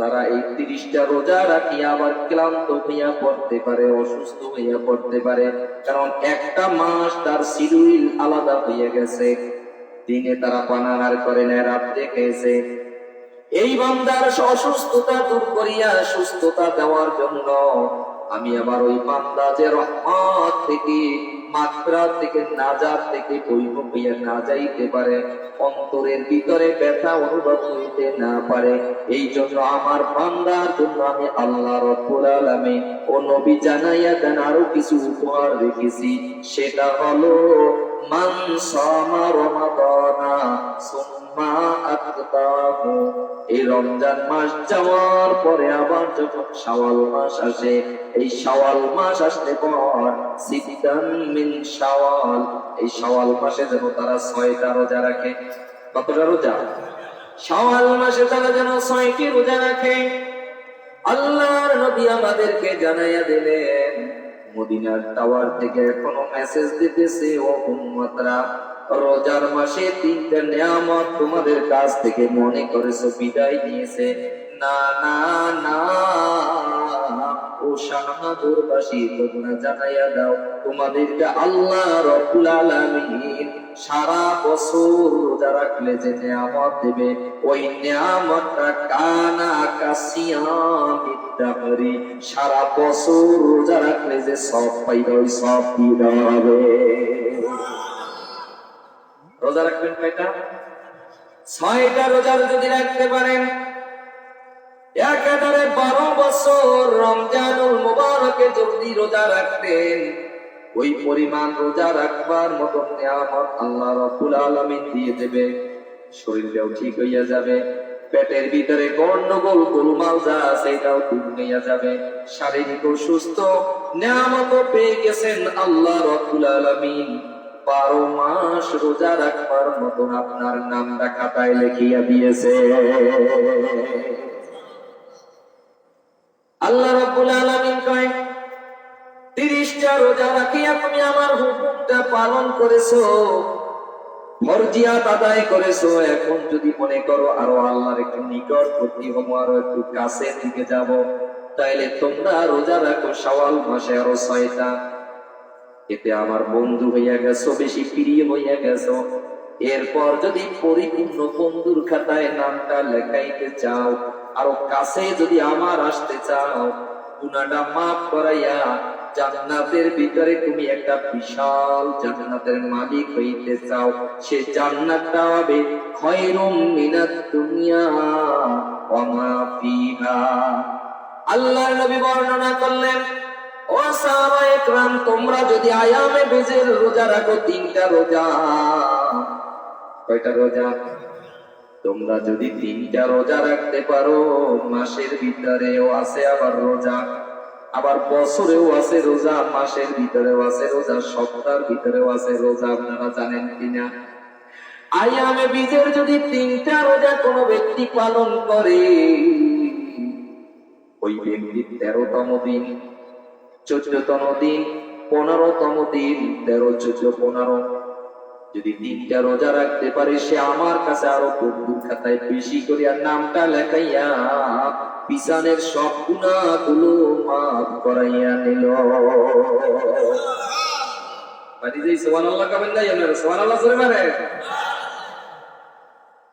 তারা এই তিরিশটা রোজা রাখি, আবার ক্লান্ত হইয়া পড়তে পারে, অসুস্থ হইয়া পড়তে পারে। কারণ একটা মাস তার শিডিউল আলাদা হয়ে গেছে। দিনে তারা পানাহার করে না রাত্রে খেয়েছে। এই বান্দার অসুস্থতা দূর করিয়া সুস্থতা দেওয়ার জন্য আমি আবার ওই বান্দা যে রহমত থেকে মাত্রা থেকে, নাজাত থেকে বৈভ হইয়া না যাইতে পারে, অন্তরের ভিতরে ব্যথা অনুভব হইতে না পারে এই জন্য আমার বান্দার জন্য আমি আল্লাহ রব্বুল আলামিন ও নবী জানাইয়া দেন আরও কিছু উপহার রেখেছি। সেটা হলো, মান সামা রমাদানা এই রমজান মাস যাওয়ার পরে আবার যখন মাস আসে, এই মাস আসলে পর সিদ্দান মিন এই মাসে যেন তারা ছয়টা রোজা রাখে। কতটা রোজা? শাওয়াল মাসে তারা যেন ছয়টি রোজা রাখে। আল্লাহর নবী আমাদেরকে জানাইয়া দিলেন মদিনার টাওয়ার থেকে এখনও মেসেজ দিতেছে, ও উম্মতরা, রোজার মাসে তিনটা নিয়ামত তোমাদের কাছ থেকে মনে করেছ, বিদায় নিয়েছে। না না না। ও শাহনাদুরবাসী তোমরা জানাইয়া দাও, তোমাদেরকে আল্লাহ রব্বুল আলামিন সারা বছর রোজা রাখলে যে নিয়ামত দেবে। ওই নিয়ামতটা কানা কাসিয়ামি সারা বছর রোজা রাখলে যে সব পাইবে ওই সব দিয়ে রোজা রাখবেন কয়টা? ছয়টা রোজা যদি রাখতে পারেন একেবারে বারো বছর রমজানুল মুবারকে যদি রোজা রাখতেন, ওই পরিমাণ রোজা রাখবার মতো নিয়ামত আল্লাহ রাব্বুল আলামিন দিয়ে দেবে। শরীরটাও ঠিক হইয়া যাবে, পেটের ভিতরে গন্ডগোল, গোলমাল যা আছে এটাও দূর হইয়া যাবে। শারীরিক সুস্থ নিয়ামত পেয়ে গেছেন আল্লাহ রাব্বুল আলামিন। বারো মাস রোজা রাখবার মতন আপনার নামটা খাতায় লিখিয়া দিয়েছে। আল্লাহ রাব্বুল আলামিন কয়, তিরিশটা রোজা রাখিয়া তুমি আমার হুকুমটা পালন করেছ আদায় করেছ। এখন যদি মনে করো আরও আল্লাহর একটু নিকটবর্তী হব, আরও একটু কাছে দিকে যাব, তাইলে তোমরা রোজা রাখো শাওয়াল মাসে আরও ছয়টা। এতে আমার বন্ধু হইয়া গেছো, বেশি প্রিয় হইয়া গেছো। এরপর যদি পরিপূর্ণ বন্ধুর খাতায় নামটা লেখাইতে চাও, আরও কাছে যদি আমার আসতে চাও গুনাটা মাফ করাইয়া জান্নাতের ভিতরে তুমি একটা বিশাল জান্নাতের মালিক হইতে চাও। সে জান্নাতটা হবে খয়রুম মিনাত দুনিয়া ওয়া ফিহা। আল্লাহর নবী বর্ণনা করলেন, ও সাহাবা একরাম, তোমরা যদি আয়ামে বেজের রোজা রাখো, তিনটা রোজা। কয়টা রোজা? তোমরা যদি তিনটা রোজা রাখতে পারো, মাসের ভিতরেও আছে আবার রোজা। আবার বছরেও আছে রোজা, মাসের ভিতরেও আছে রোজা, সপ্তাহের ভিতরেও আছে রোজা, আপনারা জানেন কিনা? আয়ামে বীজের যদি তিনটা রোজা কোনো ব্যক্তি পালন করে, ওই ব্যক্তির তেরোতম দিন, চোদ্দতম দিন, পনেরোতম দিন, তেরো, চোদ্দ, পনেরো যদি তিনটা রোজা রাখতে পারে, সে আমার কাছে আরও বন্ধুর খাতায় বেশি করিয়া নামটা লেখাইয়া পিছানের সব গুণা গুলো মাফ করাইয়া নিল।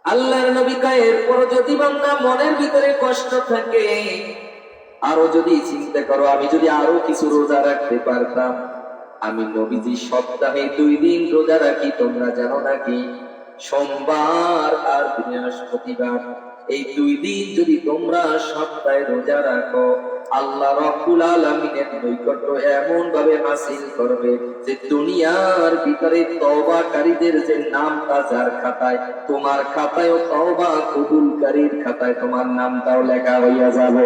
আল্লাহ আল্লাহর যদি বান্দা মনের ভিতরে কষ্ট থাকে, আরও যদি চিন্তা করো, আমি যদি আরও কিছু রোজা রাখতে পারতাম আমি নবীজি সপ্তাহে দুই দিন রোজা রাখি, তোমরা জানো নাকি? সোমবার আর বৃহস্পতিবার। এই দুই দিন যদি তোমরা সপ্তাহে রোজা রাখো, আল্লাহ রব্বুল আলামিনের নৈকট্য এমন ভাবে হাসিল করবে যে দুনিয়ার ভিতরে তওবাকারীদের যে নামটা যার খাতায়, তোমার খাতায়ও তওবা কবুলকারীর খাতায়, তোমার নামটাও লেখা হইয়া যাবে।